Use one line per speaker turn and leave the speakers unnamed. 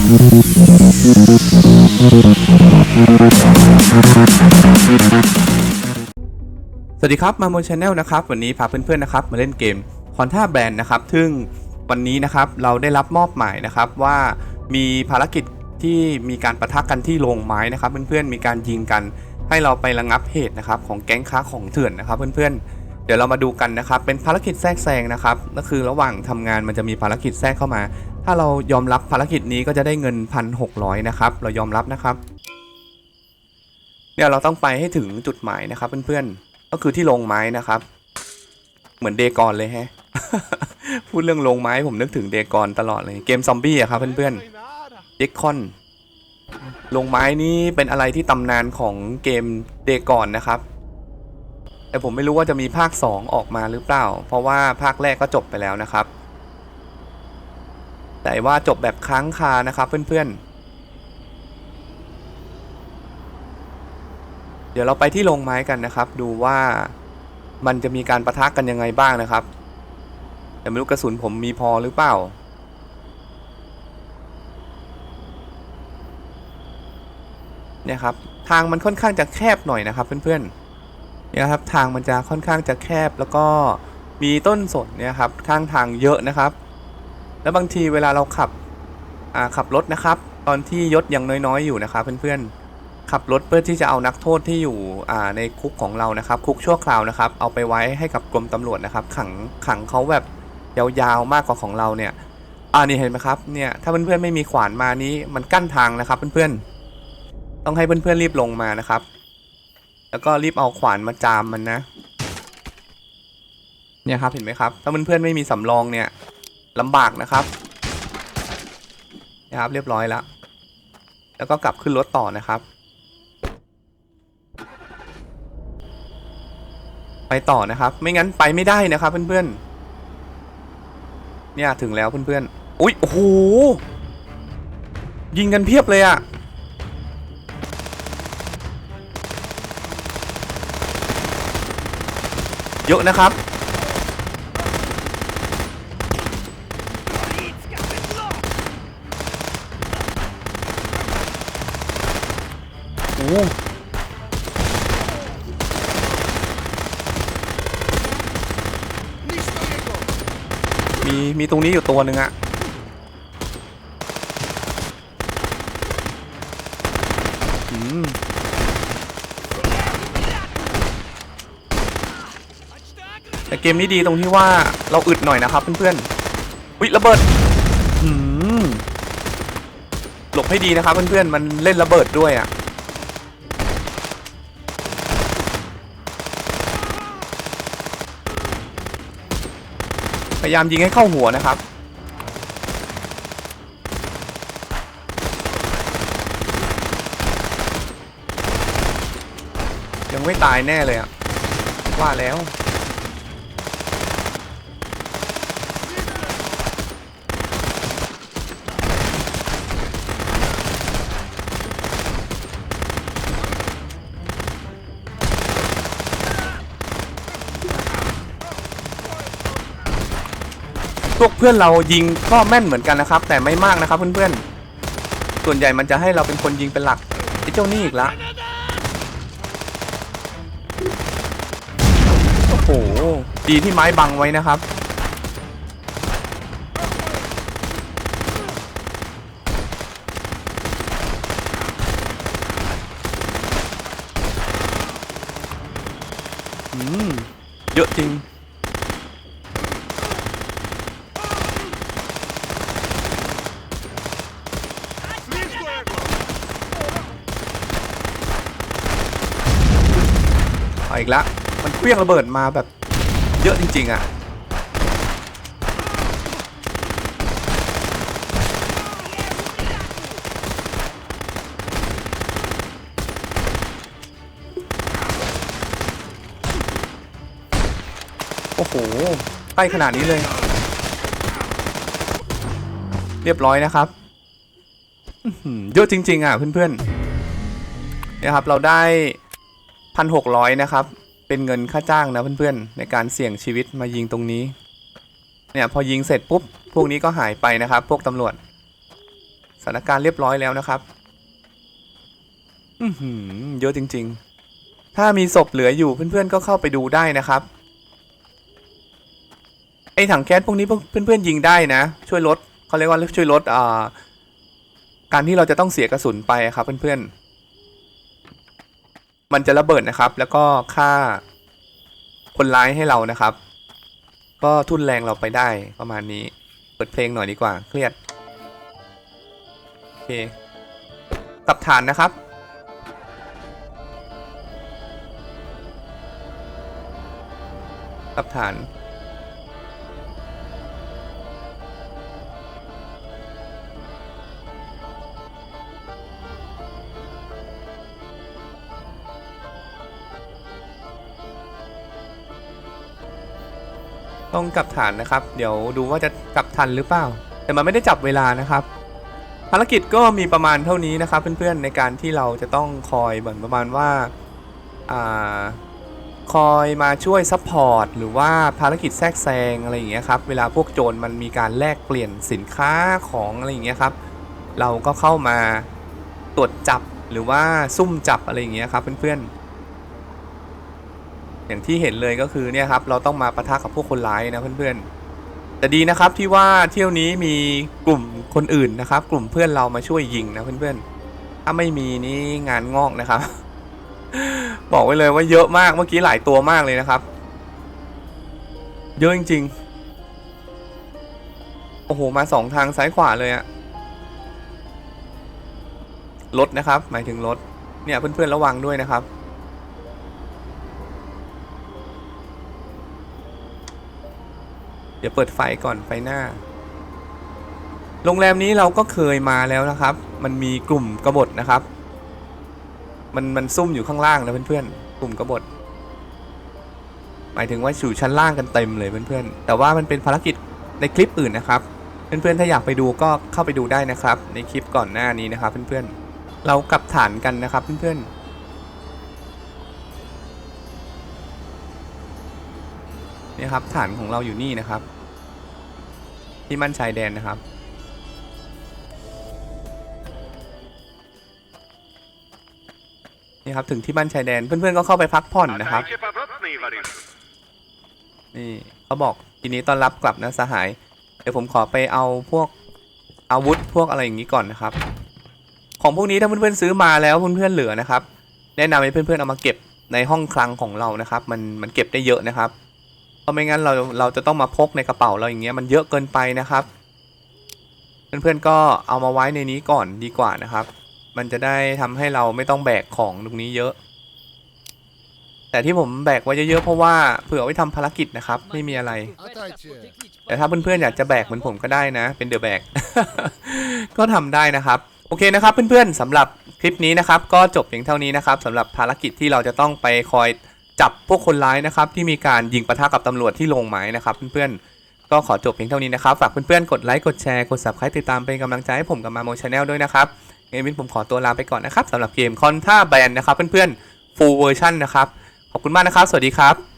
สวัสดีครับมาโมชแนลนะครับวันนี้พาเพื่อนๆนะครับมาเล่นเกมคอนท่าแบนนะครับซึ่งวันนี้นะครับเราได้รับมอบหมายนะครับว่ามีภารกิจที่มีการประทะกันที่โรงไม้นะครับ เพื่อนๆมีการยิงกันให้เราไประงับเหตุนะครับของแก๊งค้าของเถื่อนนะครับ เพื่อนๆ เดี๋ยวเรามาดูกันนะครับ เป็นภารกิจแทรกแซงนะครับก็คือระหว่างทำงานมันจะมีภารกิจแทรกเข้ามา ถ้าเรายอมรับภารกิจนี้ก็จะได้เงิน 1,600 นะครับ เรายอมรับนะครับ เนี่ยเราต้องไปให้ถึงจุดหมายนะครับเพื่อนๆ ก็คือที่โรงไม้นะครับ เหมือนเดกอนเลยแฮะ พูดเรื่องโรงไม้ผมนึกถึงเดกอนตลอดเลย เกมซอมบี้อะครับเพื่อนๆเดคอนโรงไม้นี่เป็นอะไรที่ตำนานของเกมเดกอนนะครับ แต่ผมไม่รู้ว่าจะมีภาค 2 ออกมาหรือเปล่า เพราะว่าภาคแรกก็จบไปแล้วนะครับ แต่ว่าจบแบบค้างคานะครับเพื่อนๆ เดี๋ยวเราไปที่โรงไม้กันนะครับ ดูว่ามันจะมีการประทะกันยังไงบ้างนะครับ แต่ไม่รู้กระสุนผมมีพอหรือเปล่าเนี่ยครับทางมันค่อนข้างจะแคบหน่อยนะครับเพื่อนๆเนี่ยครับทางมันจะค่อนข้างจะแคบแล้วก็มีต้นสนเนี่ยครับข้างทางเยอะนะครับ แล้วบางทีเวลาเราขับขับรถนะครับ ตอนที่ยศยังน้อยๆอยู่นะครับเพื่อนๆขับรถเพื่อที่จะเอานักโทษที่อยู่ในคุกของเรานะครับ คุกชั่วคราวนะครับ เอาไปไว้ให้กับกรมตำรวจนะครับ ขังขังเขาแบบยาวๆมากกว่าของเราเนี่ยอ่านี่เห็นไหมครับเนี่ยถ้าเพื่อนๆไม่มีขวานมานี้มันกั้นทางนะครับเพื่อนๆต้องให้เพื่อนๆรีบลงมานะครับ แล้วก็รีบเอาขวานมาจามมันนะ เนี่ยครับเห็นไหมครับ ถ้าเพื่อนๆไม่มีสำรองเนี่ย ลำบากนะครับนะครับเรียบร้อยแล้ว แล้วก็กลับขึ้นรถต่อนะครับ ไปต่อนะครับ ไม่งั้นไปไม่ได้นะครับเพื่อนๆเนี่ยถึงแล้วเพื่อนๆอุ๊ยโอ้โหยิงกันเพียบเลยอะเยอะนะครับ มีมีตรงนี้อยู่ตัวหนึ่งอะอืมแต่เกมนี้ดีตรงที่ว่าเราอึดหน่อยนะครับเพื่อนๆ อุ๊ยระเบิดอืมหลบให้ดีนะครับเพื่อนๆ มันเล่นระเบิดด้วยอะ พยายามยิงให้เข้าหัวนะครับ ยังไม่ตายแน่เลยอะว่าแล้ว พวกเพื่อนเรายิงก็แม่นเหมือนกันนะครับ แต่ไม่มากนะครับเพื่อนๆ ส่วนใหญ่มันจะให้เราเป็นคนยิงเป็นหลักไอ้เจ้านี่อีกละโอ้โหดีที่ไม้บังไว้นะครับอืมเยอะจริง อีกแล้วมันเครื่องระเบิดมาแบบเยอะจริง ๆ อะ โอ้โหใกล้ขนาดนี้เลย เรียบร้อยนะครับเยอะจริง ๆ อะเพื่อนๆเนี่ยครับเราได้ พันหกร้อยนะครับ เป็นเงินค่าจ้างนะเพื่อนๆ ในการเสี่ยงชีวิตมายิงตรงนี้ เนี่ยพอยิงเสร็จปุ๊บ พวกนี้ก็หายไปนะครับ พวกตำรวจ สถานการณ์เรียบร้อยแล้วนะครับ อืเยอะจริง ๆ ถ้ามีศพเหลืออยู่เพื่อนๆ ก็เข้าไปดูได้นะครับไอ้ถังแก๊สพวกนี้เพื่อนๆยิงได้นะ ช่วยลดเขาเรียกว่าช่วยลดอ่าการที่เราจะต้องเสียกระสุนไปครับเพื่อนๆ มันจะระเบิดนะครับ แล้วก็ฆ่าคนร้ายให้เรานะครับ ก็ทุ่นแรงเราไปได้ประมาณนี้ เปิดเพลงหน่อยดีกว่า เครียด โอเคตับฐานนะครับตับฐาน ต้องกลับฐานนะครับ เดี๋ยวดูว่าจะกลับทันหรือเปล่า แต่มันไม่ได้จับเวลานะครับ ภารกิจก็มีประมาณเท่านี้นะครับเพื่อนๆในการที่เราจะต้องคอยเหมือนประมาณว่าอ่าคอยมาช่วยซัพพอร์ตหรือว่าภารกิจแทรกแซงอะไรอย่างเงี้ยครับเวลาพวกโจรมันมีการแลกเปลี่ยนสินค้าของอะไรอย่างเงี้ยครับ เราก็เข้ามาตรวจจับหรือว่าซุ่มจับอะไรอย่างเงี้ยครับเพื่อนๆ อย่างที่เห็นเลยก็คือเนี่ยครับเราต้องมาปะทะกับพวกคนร้ายนะเพื่อนๆแต่ดีนะครับที่ว่าเที่ยวนี้มีกลุ่มคนอื่นนะครับ กลุ่มเพื่อนเรามาช่วยยิงนะเพื่อนๆถ้าไม่มีนี่งานงอกนะครับ บอกไว้เลยว่าเยอะมากเมื่อกี้หลายตัวมากเลยนะครับ เยอะจริงๆโอ้โหมาสองทางซ้ายขวาเลยอะรถนะครับ หมายถึงรถเนี่ยเพื่อนๆระวังด้วยนะครับ เดี๋ยวเปิดไฟก่อนไฟหน้า โรงแรมนี้เราก็เคยมาแล้วนะครับ มันมีกลุ่มกบฏนะครับ มันมันซุ่มอยู่ข้างล่างนะเพื่อนๆ กลุ่มกบฏ หมายถึงว่าอยู่ชั้นล่างกันเต็มเลยเพื่อนๆ แต่ว่ามันเป็นภารกิจในคลิปอื่นนะครับ เพื่อนๆ ถ้าอยากไปดูก็เข้าไปดูได้นะครับ ในคลิปก่อนหน้านี้นะครับ เพื่อนๆ เรากลับฐานกันนะครับเพื่อนๆ นี่ครับฐานของเราอยู่นี่นะครับ ที่มั่นชายแดนนะครับ นี่ครับถึงที่บ้านชายแดนเพื่อนๆก็เข้าไปพักผ่อนนะครับ นี่เขาบอกทีนี้ตอนรับกลับนะสหาย เดี๋ยวผมขอไปเอาพวกอาวุธพวกอะไรอย่างนี้ก่อนนะครับ ของพวกนี้ถ้าเพื่อนๆซื้อมาแล้วเพื่อนๆเหลือนะครับ แนะนำให้เพื่อนๆเอามาเก็บในห้องคลังของเรานะครับ มันมันเก็บได้เยอะนะครับ เพราะไม่งั้นเราเราจะต้องมาพกในกระเป๋าเราอย่างเงี้ยมันเยอะเกินไปนะครับ เพื่อนๆก็เอามาไว้ในนี้ก่อนดีกว่านะครับ มันจะได้ทำให้เราไม่ต้องแบกของตรงนี้เยอะ แต่ที่ผมแบกไว้เยอะๆเพราะว่าเผื่อไว้ทำภารกิจนะครับ ไม่มีอะไร แต่ถ้าเพื่อนๆอยากจะแบกเหมือนผมก็ได้นะ เป็นเดอะแบกก็ทำได้นะครับโอเคนะครับเพื่อนๆสำหรับคลิปนี้นะครับ ก็จบเพียงเท่านี้นะครับสำหรับภารกิจที่เราจะต้องไปคอย จับพวกคนร้ายนะครับที่มีการยิงปะทะกับตำรวจที่ลงไม้นะครับเพื่อนๆก็ขอจบเพียงเท่านี้นะครับ ฝากเพื่อนๆกดไลค์กดแชร์กด subscribe ติดตามเป็นกำลังใจให้ผมกับมาโมชาแนลด้วยนะครับเอมินผมขอตัวลาไปก่อนนะครับสำหรับเกมคอนท่าแบนนะครับเพื่อนๆฟูลเวอร์ชันนะครับขอบคุณมากนะครับ สวัสดีครับ